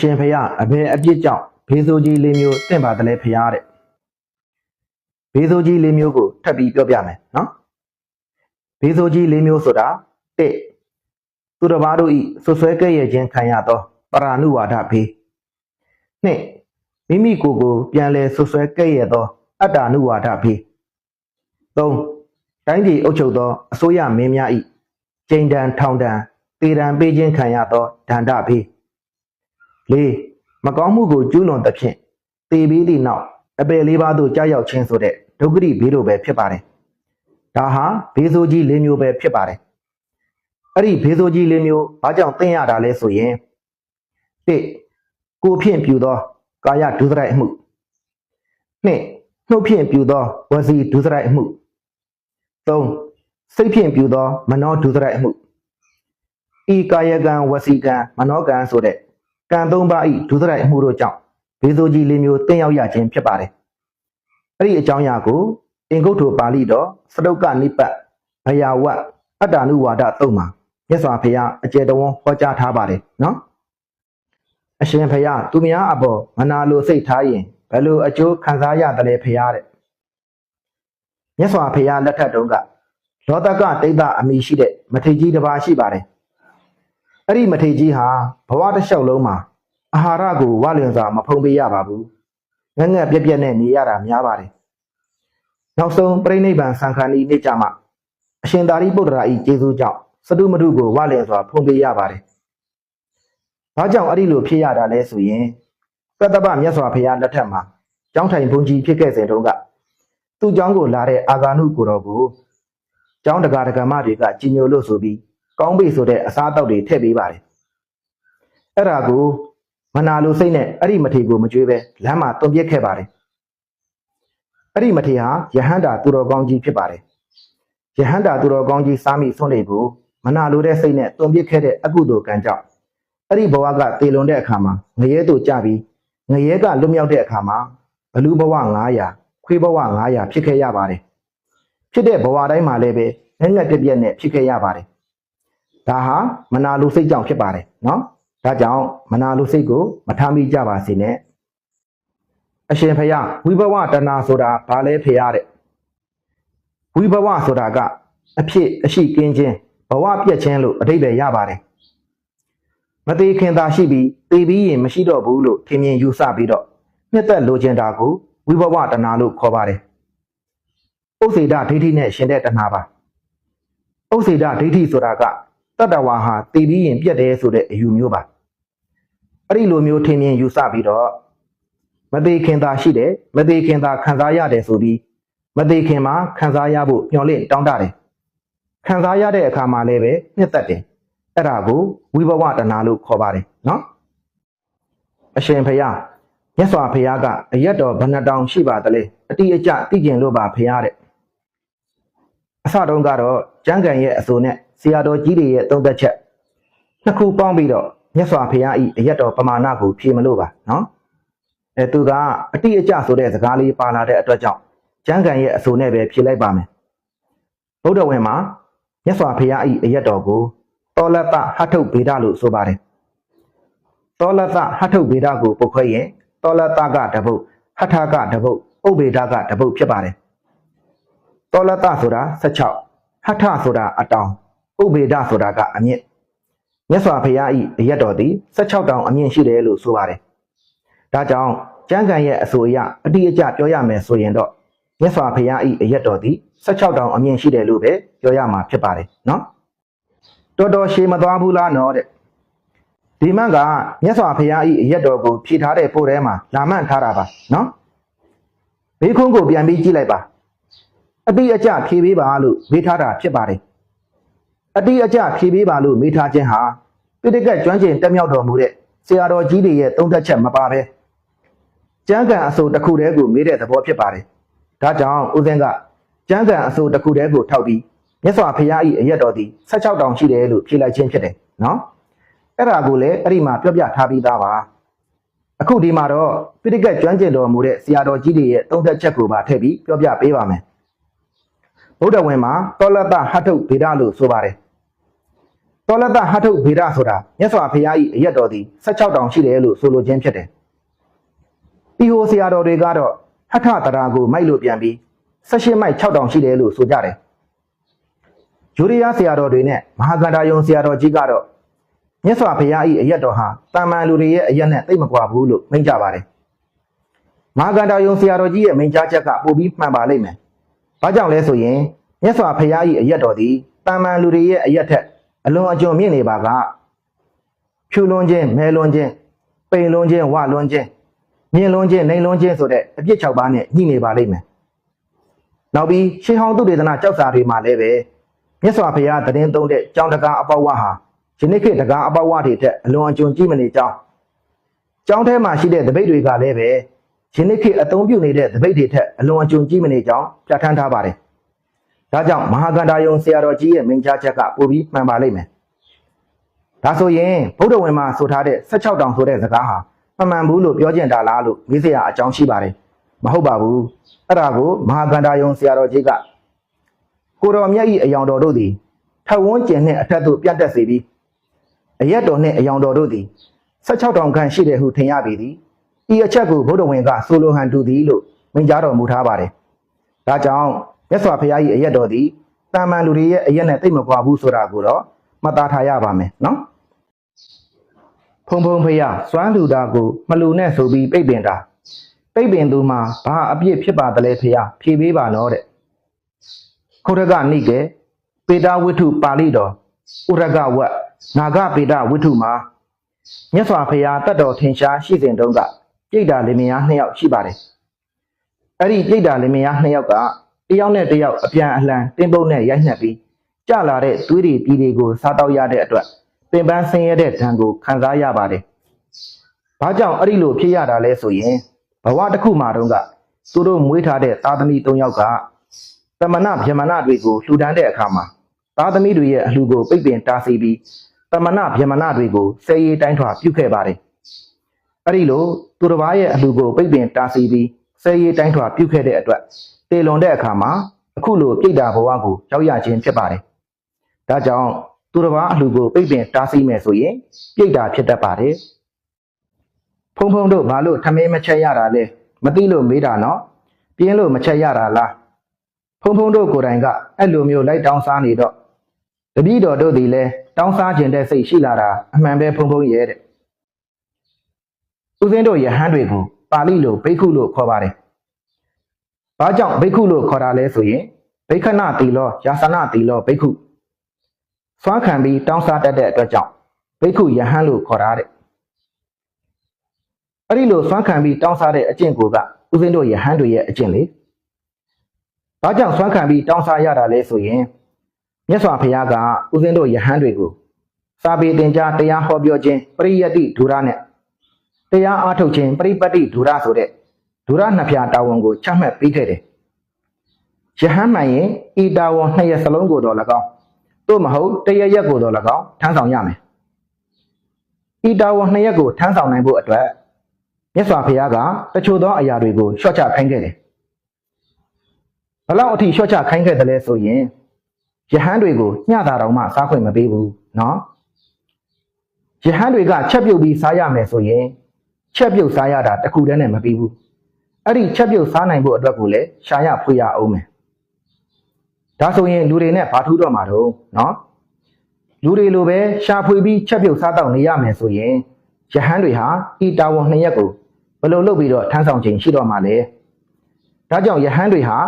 ရှင်ဖရာအဘယ်အပြစ်ကြောင့်ဘေးဆိုးကြီးလေးမျိုးတင့်ပါတယ်ဖရာတဲ့ဘေးဆိုးကြီးလေးမျိုးကိုထပ်ပြီးပြောပြမယ်နော်ဘေးဆိုးကြီးလေးမျိုးဆိုတာတစ်သူတစ်ပါးတို့ဤဆွဆွဲကဲ့ရဲ့ခြင်းခံရသောပရာဏုဝါဒဘေးနှစ်မိမိကိုယ်ကိုပြန်လဲဆွဆွဲကဲ့ရဲ့သောအတ္တနုဝါဒဘေးသုံးတိုင်းပြည်အုပ်ချုပ်သောအစိုးရမင်းများဤကျိန်တန်ထောင်တန်တေတံပေးခြင်းခံရသောဒန္တဘေး လေးမကောင်းမှုကိုကျူးလွန်သဖြင့်တေပြီးသည့်နောက်အပယ်လေးပါးသို့ကြာရောက်ခြင်းဆိုတဲ့ဒုက္ခရိဘေးတို့ပဲဖြစ်ပါတယ်။ဒါဟာဘေးဆိုးကြီး၄မျိုးပဲဖြစ်ပါတယ်။အဲ့ဒီဘေးဆိုးကြီး၄မျိုးဘာကြောင့်သိရတာလဲဆိုရင်တစ်ကိုယ်ဖြင့်ပြုသော ကာယဒုစရိုက်အမှုနှစ်နှုတ်ဖြင့်ပြုသောဝစီဒုစရိုက်အမှုသုံးစိတ်ဖြင့်ပြုသော မနောဒုစရိုက်အမှုဤကာယကံဝစီကံမနောကံဆိုတဲ့ ကံသုံးပါးဤဒုစရိုက်အမှုတို့ကြောင့်ဘေးဆိုးကြီးလေးမျိုးတင်ရောက်ရခြင်းဖြစ်ပါတယ်။အဲ့ဒီအကြောင်းအရာကိုအင်္ဂုတ္တပါဠိတော်စတုကနိပတ်ဘယဝတ်အတ္တနုဝါဒသုံးမှာမြတ်စွာဘုရားအကျေတော်ဟောကြားထားပါတယ်နော်။အရှင်ဘုရားသူများအပေါ်မနာလိုစိတ်ထားရင်ဘယ်လိုအကျိုးခံစားရတယ်လဲဘုရားတဲ့။မြတ်စွာဘုရားလက်ထက်တုန်းကလောတကတိတ်တအမိရှိတဲ့မထေကြီးတစ်ပါးရှိပါတယ်။ အဲ့ဒီမထေကြီးဟာဘဝတစ်လျှောက်လုံးမှာအာဟာရကိုဝလျင်စွာမဖုံးပေးရပါဘူးငက်ငက်ပြက်ပြက်နဲ့နေရတာများပါတယ်နောက်ဆုံးပြိဋိဘံစံခါနီနေ့ကြမှာအရှင်သာရိပုတ္တရာဤကျေးဇူးကြောင့်စတုမတုကိုဝလျင်စွာဖုံးပေးရပါတယ်ဘာကြောင့်အဲ့ဒီလိုဖြစ်ရတာလဲဆိုရင်ကတ္တပမြတ်စွာဘုရားလက်ထက်မှာကျောင်းထိုင်ဘုန်းကြီးဖြစ်ခဲ့စဉ်တုန်းကသူ့ကျောင်းကိုလာတဲ့အာဂါနုကိုတော်ကိုကျောင်းတကာတကမတွေကကြီးညိုလို့ဆိုပြီး ကောင်းပြီဆိုတဲ့အစားအသောက်တွေထည့်ပေးပါတယ်အဲ့ဒါကိုမနာလိုစိတ်နဲ့အဲ့ဒီမထေကိုမကြွေးပဲလမ်းမှာတွန်ပြစ်ခဲ့ပါတယ်အဲ့ဒီမထေဟာယဟန္တာသူတော်ကောင်းကြီးဖြစ်ပါတယ်ယဟန္တာသူတော်ကောင်းကြီးစားမိဆွန့်လေကိုမနာလိုတဲ့စိတ်နဲ့တွန်ပြစ်ခဲ့တဲ့အကုသိုလ်ကံကြောင့်အဲ့ဒီဘဝကတည်လွန်တဲ့အခါမှာငရဲတို့ကြပြီးငရဲကလွတ်မြောက်တဲ့အခါမှာဘလူဘဝ900ခွေးဘဝ900ဖြစ်ခဲ့ရပါတယ်ဖြစ်တဲ့ဘဝတိုင်းမှာလည်းပဲငက်ငက်ပြက်ပြက်နဲ့ဖြစ်ခဲ့ရပါတယ် ဒါဟာမနာလိုစိတ်ကြောင့်ဖြစ်ပါတယ်နော်ဒါကြောင့်မနာလိုစိတ်ကိုမထားမိကြပါစေနဲ့အရှင်ဖယားဝိဘဝတဏဆိုတာဘာလဲဖယားတဲ့ဝိဘဝဆိုတာကအဖြစ်အရှိကင်းခြင်းဘဝပြည့်ခြင်းလို့အဓိပ္ပာယ်ရပါတယ်မသေးခင်သာရှိပြီးသေပြီးရင်မရှိတော့ဘူးလို့ထင်မြင်ယူဆပြီးတော့နှစ်သက်လိုချင်တာကိုဝိဘဝတဏလို့ခေါ်ပါတယ်ဥစ္စေဒဒိဋ္ဌိနဲ့ရှင်တဲ့တဏပါဥစ္စေဒဒိဋ္ဌိဆိုတာက တတ္တဝါဟာတည်ပြီးရင်ပြတ်တယ်ဆိုတဲ့အယူမျိုးပါအဲ့ဒီလိုမျိုးထင်မြင်ယူဆပြီးတော့မသေးခင်သာရှိတယ်မသေးခင်သာခံစားရတယ်ဆိုပြီးမသေးခင်မှာခံစားရဖို့ညှော်လင့်တောင်းတတယ်ခံစားရတဲ့အခါမှာလည်းပဲနှစ်သက်တယ်အဲ့ဒါကိုဝိဘဝတဏလို့ခေါ်ပါတယ်နော်အရှင်ဖယားမြတ်စွာဘုရားကအရက်တော်ဘဏ္ဍတောင်ရှိပါတလေအတိအကျသိကျင်လို့ပါဖယားတဲ့ အစတုန်းကတော့ကျမ်းဂန်ရဲ့အဆိုနဲ့ဆရာတော်ကြီးတွေရဲ့သုံးသက်ချက်နှစ်ခုပေါင်းပြီးတော့မြတ်စွာဘုရားဤအရက်တော်ပမာဏကိုဖြေမလို့ပါနော်အဲသူကအတိအကျဆိုတဲ့စကားလေးပါလာတဲ့အတွက်ကြောင့်ကျမ်းဂန်ရဲ့အဆိုနဲ့ပဲဖြေလိုက်ပါမယ်ဗုဒ္ဓဝင်မှာမြတ်စွာဘုရားဤအရက်တော်ကိုတောလတ္တဟထုဗေဒလို့ဆိုပါတယ်တောလတ္တဟထုဗေဒကိုပုတ်ခွဲရင်တောလတ္တကတပုတ်ဟထကတပုတ်ဥဗ္ဗေဒကတပုတ်ဖြစ်ပါတယ် တောလတဆိုတာ16ဟထဆိုတာအတောင်ဥဗေဒဆိုတာကအမြင့်မြတ်စွာဘုရားဤအရက်တော်သည်16တောင်အမြင့်ရှိတယ်လို့ဆိုပါတယ်ဒါကြောင့်ကျမ်းဂန်ရဲ့အဆိုအရအတိအကျပြောရမယ်ဆိုရင်တော့မြတ်စွာဘုရားဤအရက်တော်သည်16တောင်အမြင့်ရှိတယ်လို့ပဲပြောရမှာဖြစ်ပါတယ်နော်တော်တော်ရှည်မသွားဘူးလားနော်တဲ့ဒီမှန်ကမြတ်စွာဘုရားဤအရက်တော်ကိုဖြည့်ထားတဲ့ပို့ထဲမှာလာမှန်ထားတာပါနော်ဘေးခွန်းကိုပြန်ပြီးကြည့်လိုက်ပါ အတိအကျဖြေပေးပါလို့မေးထားတာဖြစ်ပါတယ်အတိအကျဖြေပေးပါလို့မေးထားခြင်းဟာပိဋကတ်ကျွမ်းကျင်တက်မြောက်တော်မူတဲ့ဆရာတော်ကြီးတွေရဲ့သုံးသက်ချက်မပါပဲကျမ်းဂန်အဆိုတစ်ခုတည်းကိုမေးတဲ့သဘောဖြစ်ပါတယ်ဒါကြောင့်ဦးဇင်းကကျမ်းဂန်အဆိုတစ်ခုတည်းကိုထောက်ပြီးမြတ်စွာဘုရား၏အရက်တော်သည်16တောင်ရှိတယ်လို့ဖြေလိုက်ခြင်းဖြစ်တယ်နော်အဲ့ဒါကိုလည်းအဲ့ဒီမှာပြောပြထားပြီးသားပါအခုဒီမှာတော့ပိဋကတ်ကျွမ်းကျင်တော်မူတဲ့ဆရာတော်ကြီးတွေရဲ့သုံးသက်ချက်ကိုပါထည့်ပြီးပြောပြပေးပါမယ် ဗုဒ္ဓဝင်မှာတောလတ္တဟထုဗေဒလို့ဆိုပါတယ်တောလတဟထုဗေဒဆိုတာမြတ်စွာဘုရား၏အရက်တော်သည်16တောင်ရှိတယ်လို့ဆိုလိုခြင်းဖြစ်တယ်တီဟိုဆရာတော်တွေကတော့ဟထတရာကိုမိုက်လို့ပြန်ပြီး18မိုက်6တောင်ရှိတယ်လို့ဆိုကြတယ်ယူရီးယားဆရာတော်တွေနဲ့မဟာကန္တာယုံဆရာတော်ကြီးကတော့မြတ်စွာဘုရား၏အရက်တော်ဟာတာမန်လူတွေရဲ့အရက်နဲ့သိပ်မကွာဘူးလို့မိန့်ကြပါတယ်မဟာကန္တာယုံဆရာတော်ကြီးရဲ့မိန့်ကြားချက်ကပိုပြီးမှန်ပါလိမ့်မယ်။ ဘာကြောင့်လဲဆိုရင်မြတ်စွာဘုရား၏အရက်တော်သည်တာမန်လူတွေရဲ့အရက်ထက်အလွန်အကျွံမြင့်နေပါကဖြူလွန်ခြင်းမဲလွန်ခြင်းပိန်လွန်ခြင်းဝလွန်ခြင်းမြင့်လွန်ခြင်းနှိမ်လွန်ခြင်းဆိုတဲ့အပြစ်၆ပါးနဲ့ညှိနေပါလိမ့်မယ်။နောက်ပြီးရှေးဟောင်းသူတေသနာကြောက်စာတွေမှာလည်းပဲမြတ်စွာဘုရားတည်င်းသုံးတဲ့ကြောင်းတကားအပေါဝဟာယနေ့ခေတ်တကားအပေါဝတွေထက်အလွန်အကျွံကြီးမနေကြောင်းကျောင်းထဲမှာရှိတဲ့တပိတ်တွေကလည်းပဲ ယနေ့ခေတ်အသုံးပြုနေတဲ့တပိတ်တွေထက်အလွန်အကျွံကြီးမနေကြောင်းပြဋ္ဌာန်းထားပါတယ်။ဒါကြောင့်မဟာကန္တာယုံဆရာတော်ကြီးရဲ့မိန့်ကြားချက်ကပိုပြီးမှန်ပါလိမ့်မယ်။ဒါဆိုရင်ဗုဒ္ဓဝင်မှာဆိုထားတဲ့16တောင်ဆိုတဲ့စကားဟာမမှန်ဘူးလို့ပြောကျင်တာလားလို့မေးစရာအကြောင်းရှိပါတယ်။မဟုတ်ပါဘူး။အဲ့ဒါကိုမဟာကန္တာယုံဆရာတော်ကြီးကကိုတော်မြတ်၏အယောင်တော်တို့သည်ထဝန်းကျင်နှင့်အထက်သို့ပြတ်တက်စေပြီးအရက်တော်နှင့်အယောင်တော်တို့သည်16တောင်ခန့်ရှိတယ်ဟုထင်ရပေသည် ဤအချက်ကိုဗုဒ္ဓဝင်ကဆိုလိုဟန်တူသည်လို့မိန့်ကြားတော်မူထားပါတယ်ဒါကြောင့်မြတ်စွာဘုရား၏အရက်တော်သည်တာမန်လူတွေရဲ့အရက်နဲ့တိတ်မကွာဘူးဆိုတာကိုတော့မှတ်သားထားရပါမယ်နော်ဖုံဖုံဖရာစွမ်းလူတာကိုမလူနဲ့ဆိုပြီးပိတ်ပင်တာပိတ်ပင်သူမှာဘာအပြစ်ဖြစ်ပါသလဲဖရာဖြေပေးပါနော်တဲ့ခုရကနိကေပေတာဝိထုပါဠိတော်ဥရကဝတ်နာဂပေတာဝိထုမှာမြတ်စွာဘုရားတတ်တော်ထင်ရှားရှိစဉ်တုန်းက ပြိတ္တာလင်မယားနှစ်ယောက်ရှိပါတယ်အဲ့ဒီပြိတ္တာလင်မယားနှစ်ယောက်ကတယောက်နဲ့တယောက်အပြန်အလှန်တင်းပုတ်နဲ့ရိုက်နှက်ပြီးကြလာတဲ့သွေးတွေပြည်တွေကိုစားတော့ရတဲ့အတွက်ပင်ပန်းဆင်းရဲတဲ့ဒဏ်ကိုခံစားရပါတယ်။ဘာကြောင့်အဲ့ဒီလိုဖြစ်ရတာလဲဆိုရင်ဘဝတစ်ခုမှာတုန်းကသူတို့မွေးထားတဲ့သားသမီး၃ယောက်ကတမနာဗျမနာတွေကိုလှူဒန်းတဲ့အခါမှာသားသမီးတွေရဲ့အလှူကိုပိတ်ပင်တားဆီးပြီးတမနာဗျမနာတွေကိုဆဲရေးတိုင်းထွာပြုခဲ့ပါတယ်။ အဲ့ဒီလိုသူတစ်ပါးရဲ့အလှူကိုပိတ်ပင်တားဆီးပြီးဆဲရေးတိုင်းထွာပြုခဲ့တဲ့အတွက်တေလွန်တဲ့အခါမှာအခုလိုပြိတ္တာဘဝကိုရောက်ရခြင်းဖြစ်ပါတယ်။ဒါကြောင့်သူတစ်ပါးအလှူကိုပိတ်ပင်တားဆီးမယ်ဆိုရင်ပြိတ္တာဖြစ်တတ်ပါတယ်။ဖုံဖုံတို့ဘာလို့ထမင်းမချက်ရတာလဲမသိလို့မေးတာနော်။ပြင်းလို့မချက်ရတာလား။ဖုံဖုံတို့ကိုယ်တိုင်ကအဲ့လိုမျိုးလိုက်တောင်းစားနေတော့တပည့်တော်တို့ဒီလဲတောင်းစားခြင်းတဲ့စိတ်ရှိလာတာအမှန်ပဲဖုံဖုံရဲ့တဲ့။ ဦးဇင်းတို့ယဟန်တွေကိုပါဠိလိုဘိက္ခုလို့ခေါ်ပါတယ်။ဘာကြောင့်ဘိက္ခုလို့ခေါ်တာလဲဆိုရင်ဘိက္ခဏတီလောယာသနာတီလောဘိက္ခုစွမ်းခံပြီးတောင်းစားတတ်တဲ့အတွက်ကြောင့်ဘိက္ခုယဟန်လို့ခေါ်တာတဲ့။အဲ့ဒီလိုစွမ်းခံပြီးတောင်းစားတဲ့အကျင့်ကိုကဦးဇင်းတို့ယဟန်တွေရဲ့အကျင့်လေ။ဘာကြောင့်စွမ်းခံပြီးတောင်းစားရတာလဲဆိုရင်မြတ်စွာဘုရားကဦးဇင်းတို့ယဟန်တွေကိုစာပေတင်ကြားတရားဟောပြောခြင်းပရိယတ္တိဒုရနဲ့ တရားအားထုတ်ခြင်းပရိပတ်တိဒုရဆိုတဲ့ဒုရနှစ်ဖြာတာဝန်ကိုချမှတ်ပေးခဲ့တယ်။ယဟန်မှန်ရင်ဤတာဝန်နှစ်ရက်စလုံးကိုတော့၎င်းတို့မဟုတ်တရရက်ကိုတော့၎င်းထမ်းဆောင်ရမယ်။ဤတာဝန်နှစ်ရက်ကိုထမ်းဆောင်နိုင်ဖို့အတွက်မြတ်စွာဘုရားကတချို့သောအရာတွေကိုလျှော့ချခိုင်းခဲ့တယ်။ဘလောက်အထိလျှော့ချခိုင်းခဲ့တယ်လဲဆိုရင်ယဟန်တွေကိုညတာတော်မှစားခွင့်မပေးဘူးနော်။ယဟန်တွေကချက်ပြုတ်ပြီးစားရမယ်ဆိုရင် ချက်ပြုတ်စားရတာတခုတည်းနဲ့မပြီးဘူးအဲ့ဒီချက်ပြုတ်စားနိုင်ဖို့အတွက်ကိုလည်းရှာရဖွေရအောင်မယ်ဒါဆိုရင်လူတွေနဲ့ဘာထူးတော့မှာတော့နော်လူတွေလိုပဲရှာဖွေပြီးချက်ပြုတ်စားတော့နေရမယ်ဆိုရင်ယဟန်တွေဟာဤတာဝန်နှစ်ရက်ကိုဘယ်လိုလုပ်ပြီးတော့ထမ်းဆောင်ခြင်းရှိတော့မှာလဲဒါကြောင့်ယဟန်တွေဟာ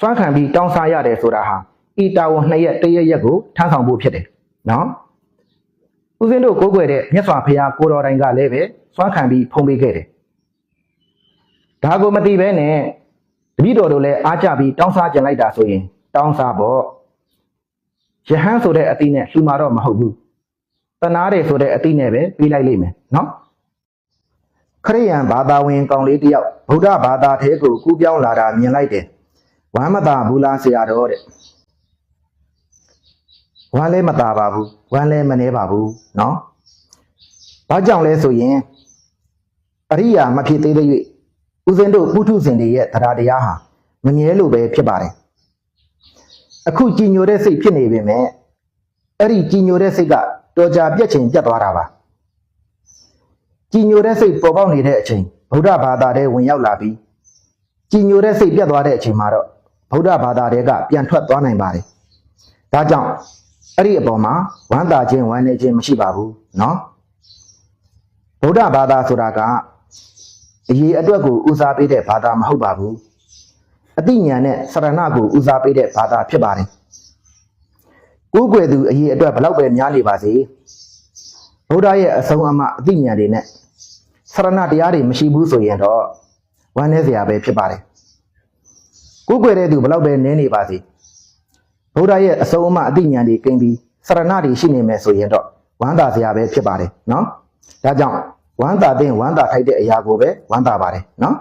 စွမ်းခံပြီးတောင်းစားရတယ်ဆိုတာဟာဤတာဝန်နှစ်ရက်တရက်ရက်ကိုထမ်းဆောင်ဖို့ဖြစ်တယ်နော်ဦးဇင်းတို့ကိုးကွယ်တဲ့မြတ်စွာဘုရားကိုတော်တိုင်ကလည်းပဲ စွမ်းခံပြီးဖုံးပေးခဲ့တယ်။ဒါကိုမသိဘဲနဲ့တပည့်တော်တို့လည်းအားကြပြီးတောင်းစားကြင်လိုက်တာဆိုရင်တောင်းစားပေါ့။ယဟန်ဆိုတဲ့အတိနဲ့လှူမာတော့မဟုတ်ဘူး။တနာတယ်ဆိုတဲ့အတိနဲ့ပဲပြီးလိုက်လိမ့်မယ်နော်။ခရိယန်ဘာသာဝင်ကောင်လေးတယောက်ဗုဒ္ဓဘာသာထဲကိုကူးပြောင်းလာတာမြင်လိုက်တယ်။ဝမ်းမသာဘူးလားဆရာတော်တဲ့။ဝမ်းလည်းမသာပါဘူးဝမ်းလည်းမနှဲပါဘူးနော်။ဘာကြောင့်လဲဆိုရင် အရိယာမဖြစ်သေးတဲ့၍ဦးဇင်းတို့ပုထုဇဉ်တွေရဲ့တရားတရားဟာမမြဲလို့ပဲဖြစ်ပါတယ်အခုကြည်ညိုတဲ့စိတ်ဖြစ်နေပေမဲ့ အဲ့ဒီကြည်ညိုတဲ့စိတ်ကတော်ကြာပြက်ချင်ပြတ်သွားတာပါကြည်ညိုတဲ့စိတ်ပေါ်ပေါက်နေတဲ့အချိန်ဗုဒ္ဓဘာသာထဲဝင်ရောက်လာပြီးကြည်ညိုတဲ့စိတ်ပြတ်သွားတဲ့အချိန်မှာတော့ဗုဒ္ဓဘာသာတွေကပြန်ထွက်သွားနိုင်ပါတယ်ဒါကြောင့်အဲ့ဒီအပေါ်မှာဝမ်းသာခြင်းဝမ်းနည်းခြင်းမရှိပါဘူးเนาะဗုဒ္ဓဘာသာဆိုတာက အရေးအတွက်ကိုဦးစားပေးတဲ့ဘာသာမဟုတ်ပါဘူးအတိညာနဲ့စရဏကိုဦးစားပေးတဲ့ဘာသာဖြစ်ပါတယ်ကိုးကွယ်သူအရေးအတွက်ဘလောက်ပဲများနေပါစေဗုဒ္ဓရဲ့အဆုံးအမအတိညာတွေနဲ့စရဏတရားတွေမရှိဘူးဆိုရင်တော့ဝမ်းနည်းစရာပဲဖြစ်ပါတယ်ကိုးကွယ်တဲ့သူဘလောက်ပဲနည်းနေပါစေဗုဒ္ဓရဲ့အဆုံးအမအတိညာတွေကိန်းပြီးစရဏတွေရှိနေမယ်ဆိုရင်တော့ဝမ်းသာစရာပဲဖြစ်ပါတယ်နော်ဒါကြောင့် ဝမ်းသာတဲ့ဝမ်းသာထိုက်တဲ့အရာကိုပဲဝမ်းသာပါတယ်နော်